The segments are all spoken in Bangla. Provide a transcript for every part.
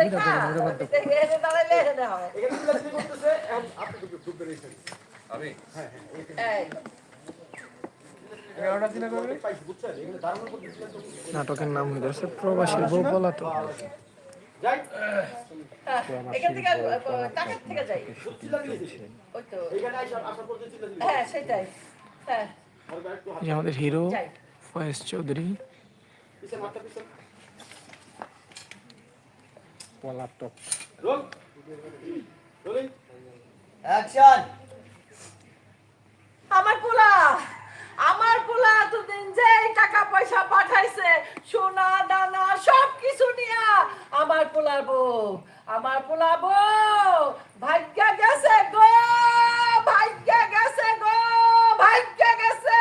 হয় চিল্লাচিল্লি করতেছে। নাটকের নাম প্রবাসীর বউ হ্যাঁ, এখান থেকে টাকার থেকে যাই। চিল্লাচিল্লি দিছে। ওই তো। হ্যাঁ হ্যাঁ। আমাদের হিরো ফয়েজ চৌধুরী। পলাতক অ্যাকশন আমার পোলা! আমার পোলা এতদিন যে টাকা পয়সা পাঠাইছে সোনা দানা সব কিছু নিয়া আমার পোলার বউ আমার পোলা বউ! ভাগ্য গেছে গো ভাগ্য গেছে গো ভাগ্য গেছে!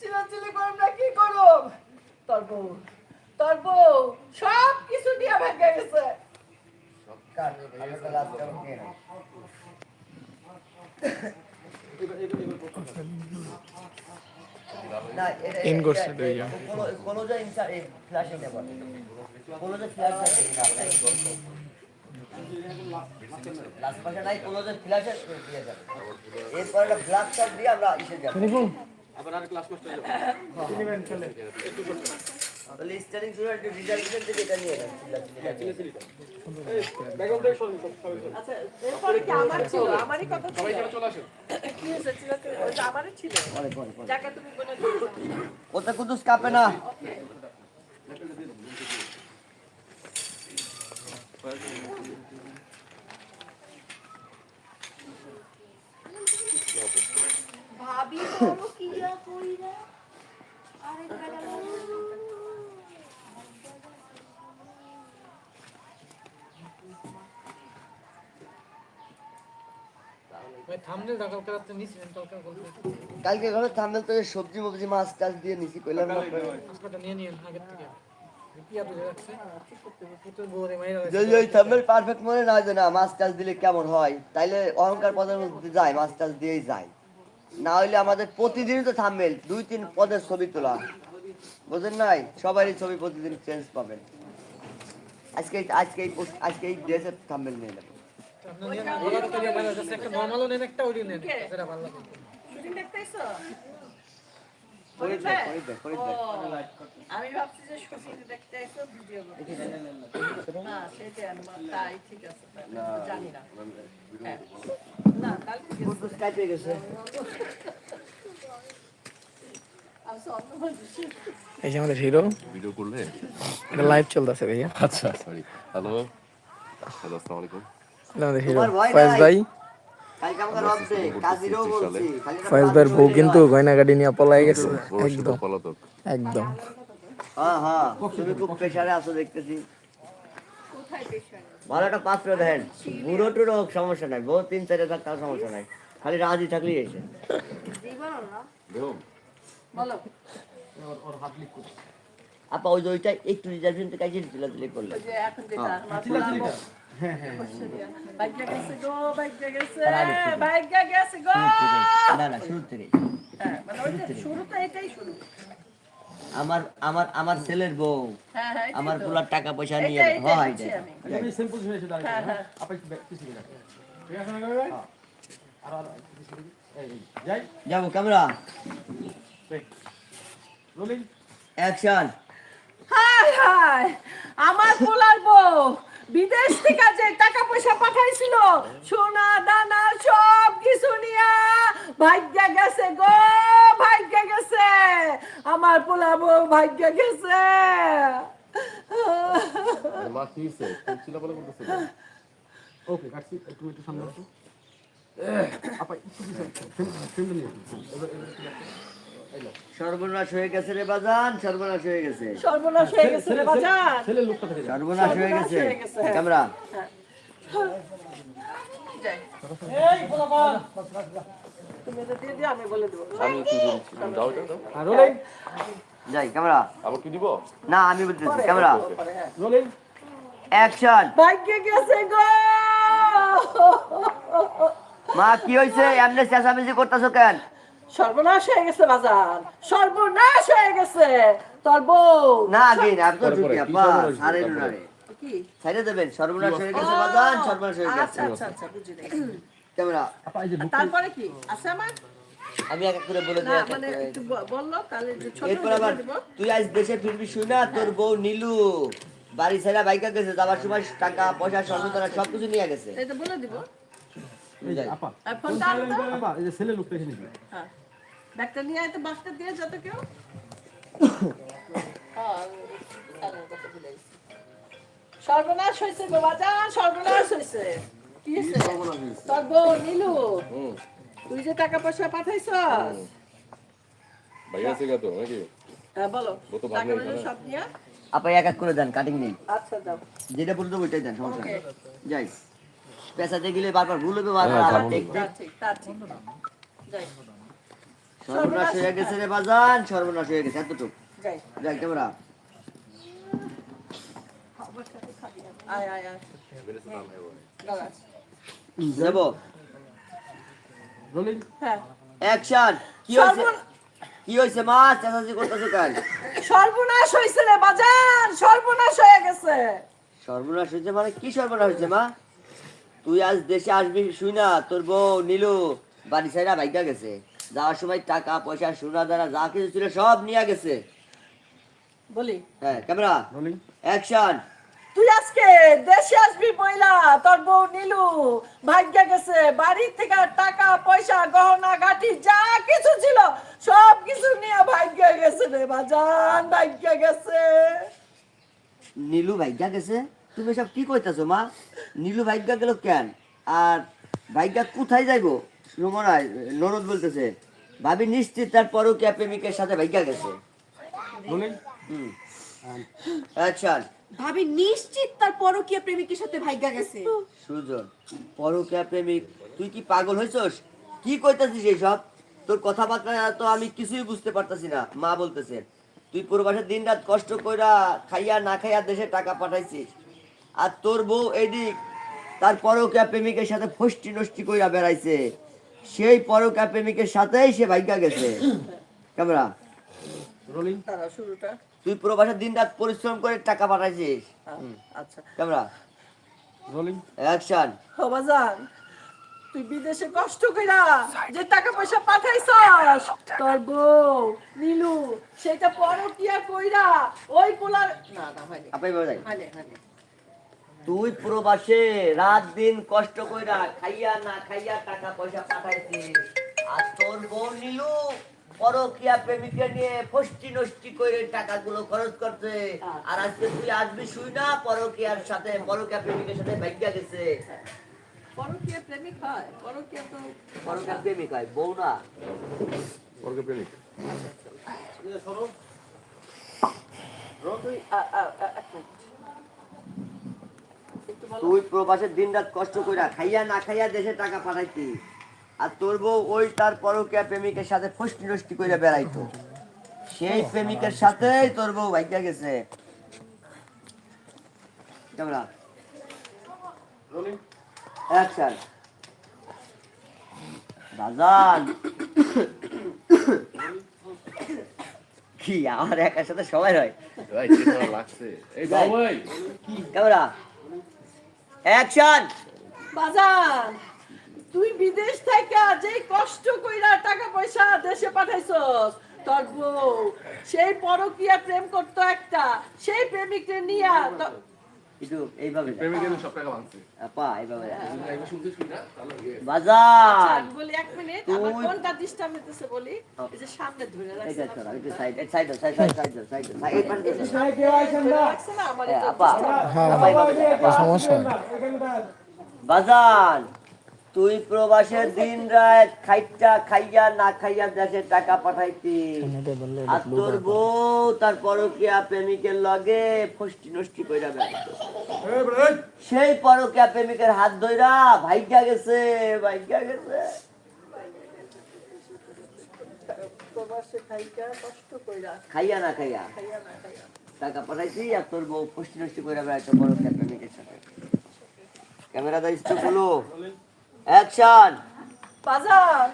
চিলাচিলি করুম না কি করুম? তোর বউ। তোর বউ সব কিছু ভাগ্য গেছে করছে দুইজন। ইনসার এই ফ্ল্যাশে ফ্ল্যাশ আছে লাস্ট পাশে নাই দিয়ে যাবে এরপর একটা ব্ল্যাক শট দিয়ে আমরা ইসে যাব আবার আরেক লাস্ট মাস্টার যাব। তাহলে স্টারিং শুরু একটু রিজার্ভেশন থেকে এটা নিয়ে যান চিল্লাচিল্লিটা। এই, ব্যাকগ্রাউন্ড থেকে সরেন, সব- সবাই সরেন। আচ্ছা এরপরে কি আমার ছিল? আমারই কথা সবাই চলে আসেন। কি হয়েছে? চিলাচিলি আমারই ছিল। যাকে তুমি বলে ওটা কুদুস কাঁপে না। ভাবি কি যা আরে কালকে ঘরে থামবেল তো সবজি মবজি মাছ টাছ দিয়ে নিছি কইলাম না যদি ওই থাম্বেল পারফেক্ট মনে না যে না মাছ টাছ দিলে কেমন হয়? তাইলে অহংকার পদের মধ্যে যায় মাছ টাছ দিয়েই যায়। না হইলে আমাদের প্রতিদিনই তো থাম্বেল দুই তিন পদের ছবি তোলা। বুঝেন নাই? সবারই ছবি প্রতিদিন চেঞ্জ পাবেন। আজকে আজকে আজকে এই ড্রেসের থাম্বেল নিয়ে আমি ভাবছি যে শুটিং দেখতে আইছো ভিডিও না সেটা তাই ঠিক আছে জানি না। না গেছে এই যে আমাদের হিরো ভিডিও করলে? এটা লাইভ চলতেছে ভাইয়া। আচ্ছা সরি হ্যালো হ্যালো আসসালামু আলাইকুম। এটা আমাদের হিরো ফয়েজ ভাই। কালকে আমাকে রবছে কাজিরও বলছি খালি ফয়েজ ভাইয়ের বউ কিন্তু গয়না গাড়ি নিয়ে পলাই গেছে একদম। একদম। হ্যাঁ হ্যাঁ তুমি খুব প্রেশারে আছো দেখতেছি। ভালো একটা পাত্র দেখেন বুড়ো টুড়ো সমস্যা নাই। বহু তিন চারে থাক তার সমস্যা নাই। খালি রাজি থাকলেই এসে আপা ওই ওইটা একটু রিজার্ভেশন থেকে কাজে দিলা আমার ছেলের বউ। হ্যাঁ হ্যাঁ আমার। পোলার টাকা পয়সা নিয়ে হয়। যাব ক্যামেরা। রোলিং। অ্যাকশন। হায় হায় আমার পোলার বউ। বিদেশ থেকে যে টাকা পয়সা পাঠাইছিল সোনা দানা সব কিছু নিয়া ভাগ্য গেছে গো ভাগ্য গেছে। আমার পোলা বউ ভাগ্য গেছে। মা কি হইছে? বলে করতেছো ওকে, কাটছি। একটু- একটু সামনে আসো। আপা, একটু নিয়ে সর্বনাশ হয়ে গেছে রে বাজান সর্বনাশ হয়ে গেছে। সর্বনাশ হয়ে গেছে রে বাজার ছেলের লোকটা থেকে সর্বনাশ হয়ে গেছে। হয়ে হ্যাঁ। ক্যামেরা। যাই। তুমি এটা দিয়ে দিও, আমি বলে দেবো। আমি কি দাও দাও হ্যাঁ, রোলিং। যাই ক্যামেরা। আবার কি দিব? না আমি বলতেছি ক্যামেরা। রোলিং। অ্যাকশন। ভাগ্য গেছে গো! মা কি হয়েছে এমনি চেঁচামেচি করতেছো কেন? সর্বনাশ হয়ে গেছে বাজার। সর্বনাশ হয়ে গেছে। তোর বউ। না আগে না ঢুকি আপা নুনারে কি? সাইডে দেবেন সর্বনাশ হয়ে গেছে বাজান সর্বনাশ হয়ে গেছে। আচ্ছা আচ্ছা আচ্ছা বুঝি নাই। ক্যামেরা। তারপরে কি? আছে আমার? আমি এক করে বলে দিই মানে একটু বলল তাহলে ছোট এরপর আবার তুই আজ দেশে ফিরবি শুই না তোর বউ নীলু। বাড়ি ছেড়া বাইকা গেছে যাবার সময় টাকা পয়সা স্বর্ণতরা সবকিছু নিয়ে গেছে। এটা বলে দিব। আপা আর আপা এই যে ছেলে লোকটা এসে নিবি হ্যাঁ। ব্যাগটা নিয়ে আয় তো বাসটা দিয়ে যত কেউ। হ্যাঁ। সর্বনাশ হয়েছে গো বাজার সর্বনাশ হয়েছে কি হয়েছে তোর বউ নীলু তুই যে টাকা পয়সা পাঠাইছ ভাইয়া আছে গা তো নাকি? হ্যাঁ বলো। ও টাকা পয়সা সব নিয়ে আপা এক এক করে দেন কাটিং নেই। আচ্ছা দাও। যেটা বলতে ওইটাই দেন সমস্যা নেই। যাই। পেশাতে গেলে বারবার ভুল হবে বারবার হ্যাঁ, আবার ঝামেলা। ঠিক তা ঠিক। যাই। সর্বনাশ হয়ে গেছে রে বাজান সর্বনাশ হয়ে গেছে এতটুকু। যাই। আয় আয় আয়। রোলিং হ্যাঁ। অ্যাকশন কি হয়েছে? কি হয়েছে মা চেঁচাচি করতেছো কেন সর্বনাশ হয়েছে রে বাজার সর্বনাশ হয়ে গেছে। সর্বনাশ হয়েছে মানে কি সর্বনাশ হয়েছে মা? তুই আজ দেশে আসবি শুই না তোর বউ নীলু বাড়ি সাইডা বাইকা গেছে। যাওয়ার সময় টাকা পয়সা সোনা দানা যা কিছু ছিল সব নিয়ে গেছে। বলি। হ্যাঁ ক্যামেরা। Rolling action. তুই আজকে দেশে আসবি পয়লা তোর বউ নীলু ভাগ্যে গেছে বাড়ি থেকে টাকা পয়সা গহনা গাঠি যা কিছু ছিল সব কিছু নিয়ে ভাগ্যে গেছে রে বাজান ভাগ্যে গেছে। নীলু ভাইগা গেছে? তুমি সব কি কইতাছো মা? নীলু ভাইগা গেল কেন? আর ভাইগা কোথায় যাইবো? সুমনায় নরদ বলতেছে ভাবি নিশ্চিত তার পরকীয়া প্রেমিকের সাথে ভাইগা গেছে। অ্যাকশন ভাবি নিশ্চিত তার পরকীয়া প্রেমিকের সাথে ভাগ্যা গেছে। সুজন পরকীয়া প্রেমিক তুই কি পাগল হয়েছস কি কইতাছিস এইসব? তোর কথাবার্তা তো আমি কিছুই বুঝতে পারতাছি না মা বলতেছে। তুই পূর্বাসে দিন রাত কষ্ট কইরা খাইয়া না খাইয়া দেশে টাকা পাঠাইছিস। আর তোর বউ এদিক তার পরকীয়া প্রেমিকের সাথে ফষ্টি নষ্টি কইরা বেড়াইছে। সেই পরকা প্রেমিকের সাথেই সে ভাগ্যা গেছে। ক্যামেরা। তুই প্রবাসে দিন রাত পরিশ্রম করে টাকা পাঠাইছিস। আচ্ছা। ক্যামেরা। Rolling action. ও তুই বিদেশে কষ্ট কইরা যে টাকা পয়সা পাঠাইছস তোর বউ নীলু সেটা পরকিয়া কইরা ওই পোলার না না হয়নি আপনি হয়নি হয়নি তুই প্রবাসে রাত দিন কষ্ট কইরা খাইয়া না খাইয়া টাকা পয়সা পাঠাইছিস আর তোর বউ নিলু পরকিয়া প্রেমিকা নিয়ে ফষ্টি নষ্টি করে টাকাগুলো খরচ করছে। আর আজকে তুই আসবি শুই না পরকিয়ার সাথে পরকিয়া প্রেমিকের সাথে ভাগ্যা গেছে। পরকিয়া প্রেমিক হয় পরকিয়া তো পরকিয়া প্রেমিক হয় বউ না। বর্গ প্রেমিক। তুই আ, আ, আ, এক মিনিট। একটু বলো। তুই প্রবাসে দিন রাত কষ্ট কইরা খাইয়া না খাইয়া দেশে টাকা পাঠাইতি। আর তোর বউ ওই তার পরকিয়া প্রেমিকের সাথে ফষ্টি নষ্টি কইরা বেড়াইতো। সেই প্রেমিকের সাথেই তোর বউ ভাগ্যা গেছে। কি আমার একার সাথে সবাই হয়? লাগছে। এই অ্যাকশন বাজার তুই বিদেশ থেকে যে কষ্ট কইরা টাকা পয়সা দেশে পাঠাইছস, তোর সেই পরকিয়া প্রেম করতো একটা, সেই প্রেমিককে নিয়া একটু এইভাবে যা। প্রেমিকের সব টাকা ভাঙছে। আপা এইভাবে যা। একবার শুনতে শুনি না তাহলে ইয়ে। বাজান আমি বলি এক মিনিট আমার কোনটা ডিস্টার্ব হইতেছে বলি এই যে সামনে ধরে রাখছে এইটা চলো একটু সাইড সাইড সাইড এই পাশে না আপা। হ্যাঁ। সমস্যা। তুই প্রবাসের দিন রাত খাইটা খাইয়া না খাইয়া দেশে টাকা পাঠাইতি। আর তোর বউ তার পরকিয়া প্রেমিকের লগে ফষ্টি নষ্টি কইরা বেড়াইতো সেই পরকিয়া প্রেমিকের হাত ধইরা ভাইগা গেছে ভাইগা গেছে। প্রবাসে খাইকা কষ্ট কইরা। খাইয়া না খাইয়া? টাকা পাঠাইছি আর তোর বউ ফষ্টি নষ্টি কইরা বেড়াইতো পরকিয়া প্রেমিকের সাথে। হলো। অ্যাকশন বাজান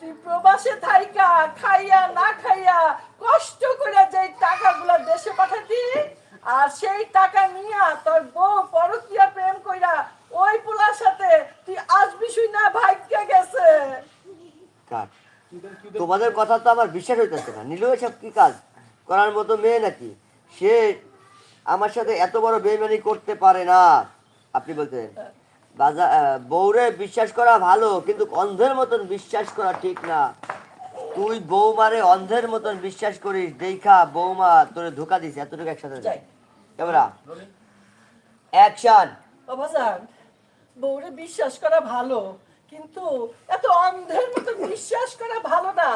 তুই প্রবাসে থাইকা খাইয়া না খাইয়া কষ্ট করে যে টাকাগুলো দেশে পাঠাতি আর সেই টাকা নিয়া তোর বউ পরকিয়া প্রেম কইরা ওই পোলার সাথে তুই আসবি শুই না ভাগ্যে গেছে। কাট তোমাদের কথা তো আমার বিশ্বাস হইতেছে না। নীলু এসব কি কাজ? করার মতো মেয়ে নাকি? সে আমার সাথে এত বড় বেইমানি করতে পারে না। আপনি বলতেন বাজা আহ, বউরে বিশ্বাস করা ভালো কিন্তু অন্ধের মতন বিশ্বাস করা ঠিক না। তুই বৌমারে অন্ধের মতন বিশ্বাস করিস দেখা বৌমা তোরে ধোকা দিস এতটুকু একসাথে যাই। ক্যামেরা। অ্যাকশন। বউরে বিশ্বাস করা ভালো কিন্তু এত অন্ধের মতো বিশ্বাস করা ভালো না।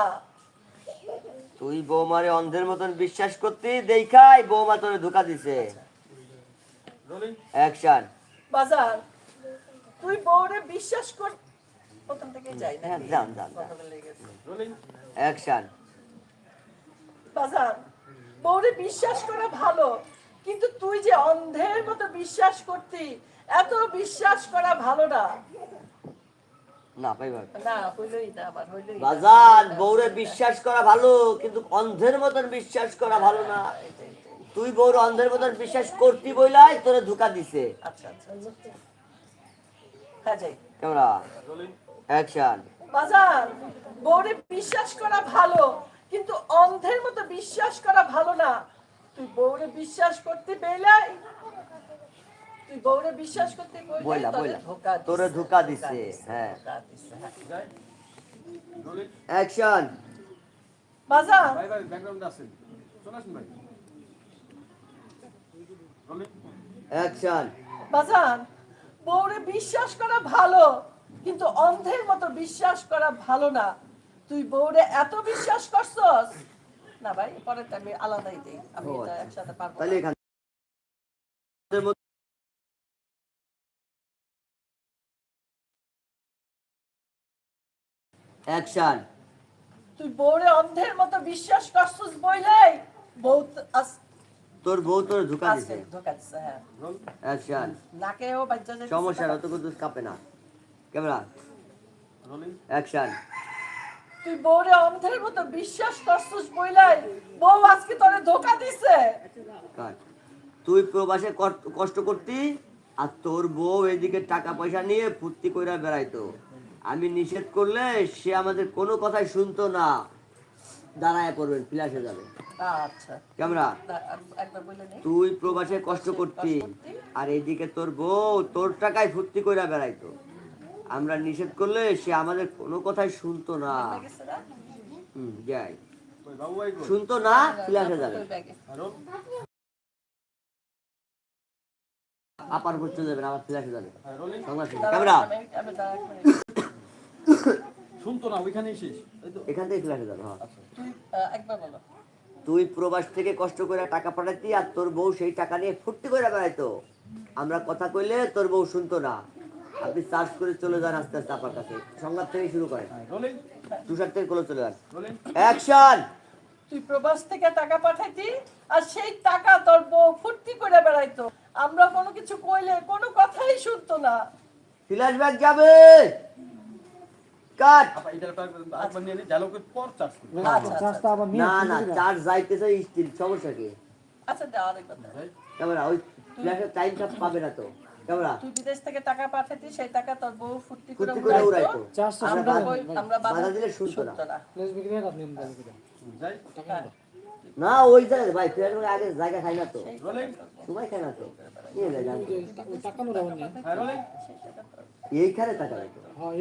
তুই বৌমারে অন্ধের মতন বিশ্বাস করতে দেখাই বৌমা তোরে ধোকা দিছে। অ্যাকশন। বাজার তুই বউরে বিশ্বাস কর। প্রথম থেকে যাই না হ্যাঁ, যান, যান, যান। অ্যাকশন। বাজার বউরে বিশ্বাস করা ভালো কিন্তু তুই যে অন্ধের মতো বিশ্বাস করতি এত বিশ্বাস করা ভালো না। না পাইবার না হইলই না আবার হইলই বাজার বউরে বিশ্বাস করা ভালো কিন্তু অন্ধের মতন বিশ্বাস করা ভালো না। তুই বউর অন্ধের মতন বিশ্বাস করতি বইলাই তোরে ধোকা দিছে। আচ্ছা আচ্ছা ক্যামেরা অ্যাকশন বাজার বউরে বিশ্বাস করা ভালো কিন্তু অন্ধের মতো বিশ্বাস করা ভালো না। তুই বউরে বিশ্বাস করতে বেলাই তুই বউরে বিশ্বাস করতে বইলা তোরে বইলা তোরে ধোকা দিছে হ্যাঁ। অ্যাকশন বাজার ভাই ভাই ব্যাকগ্রাউন্ডে আছেন চলে ভাই। অ্যাকশন বাজার বউরে বিশ্বাস করা ভালো কিন্তু অন্ধের মতো বিশ্বাস করা ভালো না তুই বউরে এত বিশ্বাস করছস না ভাই পরেরটা আমি আলাদাই দিই আমি এটা আচ্ছা। একসাথে পারব তাহলে না। অ্যাকশন তুই বউরে অন্ধের মতো বিশ্বাস করছিস বইলাই বউ তোর বউ তোর ধোকা দিছে ধোকা হ্যাঁ। নাকেও বাজ্যা সমস্যা না তো কিন্তু কাঁপে না। ক্যামেরা। অ্যাকশন তুই বউরে অন্ধের মতো বিশ্বাস করছিস বইলাই। বউ আজকে তোরে ধোকা দিছে তুই প্রবাসে কষ্ট করতি আর তোর বউ এদিকে টাকা পয়সা নিয়ে ফুর্তি কইরা বেড়াইতো। আমি নিষেধ করলে সে আমাদের কোনো কথাই শুনতো না। দাঁড়ায় পড়বেন ফ্ল্যাশে যাবে। আচ্ছা। ক্যামেরা তুই প্রবাসে কষ্ট করতি আর এইদিকে তোর বউ তোর টাকায় ফুর্তি করে বেড়াইতো। আমরা নিষেধ করলে সে আমাদের কোনো কথাই শুনতো না। হুম যাই? শুনতো না ফ্ল্যাশে যাবে। আপার চলে যাবেন আবার ফ্ল্যাশে যাবে। হ্যাঁ, ক্যামেরা। শুনতো না ওইখানেই শেষ। এখান থেকে যাবে হ্যাঁ। তুই একবার বলো। তুই প্রবাস থেকে কষ্ট করে টাকা পাঠাতি আর তোর বউ সেই টাকা নিয়ে ফুর্তি করে বেড়াইতো আমরা কথা কইলে তোর বউ শুনতো না। আপনি চার্জ করে চলে যান আস্তে আস্তে আপার কাছে। সংবাদ থেকে শুরু করেন। তুষার থেকে কোলে চলে যান। অ্যাকশন! তুই প্রবাস থেকে টাকা পাঠাইতি আর সেই টাকা তোর বউ ফুর্তি করে বেড়াইতো। আমরা কোনো কিছু কইলে কোনো কথাই শুনতো না। ফ্ল্যাশব্যাক যাবে! কাট নি না না চার্জ যাইতেছে স্টিল সমস্যা কি আচ্ছা দাও ক্যামেরা ওই ফ্ল্যাশের টাইম পাবে না তো ক্যামেরা তুই বিদেশ থেকে টাকা পাঠাইতি সেই টাকা তোর বউ ফুর্তি করে করে উড়াইতো উড়াইতো আমরা আমরা বাধা দিলে শুনতো না না যাই না ওই জায়গায় ভাই ফ্ল্যাশের আগে জায়গা খাই না তো সময় খাই না তো নিয়ে যায় জান। হ্যাঁ এইখানে টাকা রাখো হ্যাঁ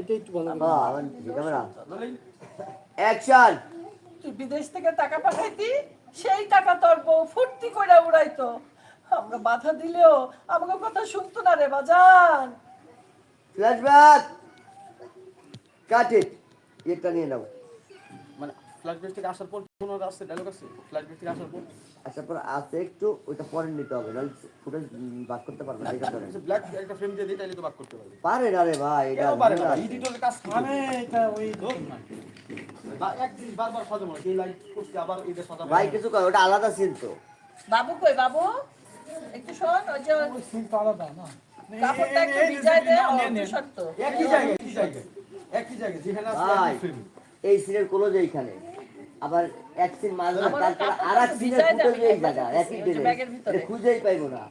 আমার ক্যামেরা। Rolling action! তুই বিদেশ থেকে টাকা পাঠাইতি সেই টাকা তোর বউ ফুর্তি করে উড়াইতো। আমরা বাধা দিলেও আমাকে কথা শুনতো না রে বাজান। ফ্ল্যাশব্যাক! কাট ইট এটা নিয়ে নাও। মানে ফ্ল্যাশব্যাক থেকে আসার পর কোনো আসছে ডায়লগ আছে? ফ্ল্যাশব্যাক থেকে আসার পর? আসার পর আছে একটু ওইটা পরে নিতে হবে নাহলে ফুটেজ বাক করতে পারবে না পারে ব্ল্যাক একটা ফ্রেম দিয়ে দিই তাহলে তো বাক করতে পারবে। পারে না রে ভাই এটা পারে না এডিটরের কাজ মানে এটা ওই ধর না। বারবার সাজাবো না এই করতে আবার এটা সাজাবো ভাই কিছু কর ওটা আলাদা সিন তো। বাবু কই বাবু? একটু শোন ওই যে কাপড়টা একটু ভিজাই দে ও, একটু একই জায়গায় একই জায়গায় একই জায়গায় যেখানে আছে ভাই। একই frame। এই সিনের ক্লোজ এইখানে আবার এক সিন মাঝে আবার তারপর আর এক সিনের যাবে, এই জায়গা একই। এটা খুঁজেই পাইবো না।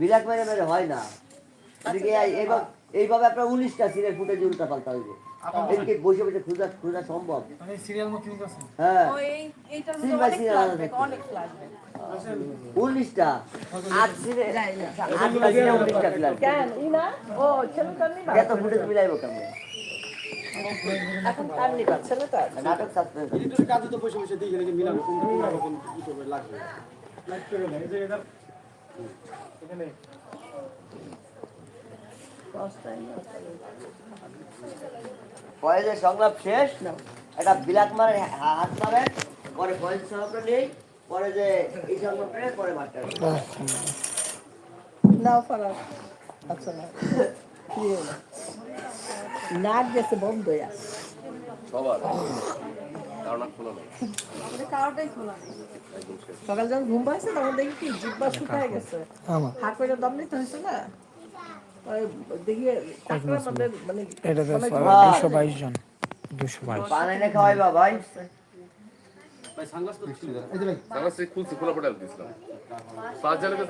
বিলাক মেরে মেরে হয় না। এদিকে এইভাবে আপনার উনিশটা সিনের ফুটেজ উল্টা পাল্টা হইবে। এদিকে বসে বসে খোঁজা খোঁজা সম্ভব। হ্যাঁ। সিন বাই সিন আলাদা উনিশটা। আট সিনে আটটা সিনে উনিশটা ফ্ল্যাট এত ফুটেজ মিলাইবো কেমন? এখন আর? নিবা ছেলেটা নাটক সাসপেন্স এডিটরের কাজে তো বসে বসে দেখে দেখে মিলাবে কোনটা কোনটা কখন কি করবে লাগবে। ফয়েজের সংলাপ শেষ। একটা বিলাক মারে হাত মারে পরে ফয়েজ সংলাপটা নেই পরে যে এই সংলাপটা পরে মারটা। নাও আচ্ছা না। কি হলো? নাক গেছে বন্ধ হয়ে সবার। সকাল যখন ঘুম পাইছে তখন দেখি কি জিব্বা শুকায় গেছে। হাত করে দম নিতে হয়েছে না? দেখি মানে এটাতে দুশো বাইশ জন। দুশো বাইশ। পান এনে খাওয়াইবা ভাই ভাই সানগ্লাস তো ছিল এই যে ভাই। সাংঘাস খুলছি খোলা পড়ে দিয়েছিলাম পাঁচ জায়গাতে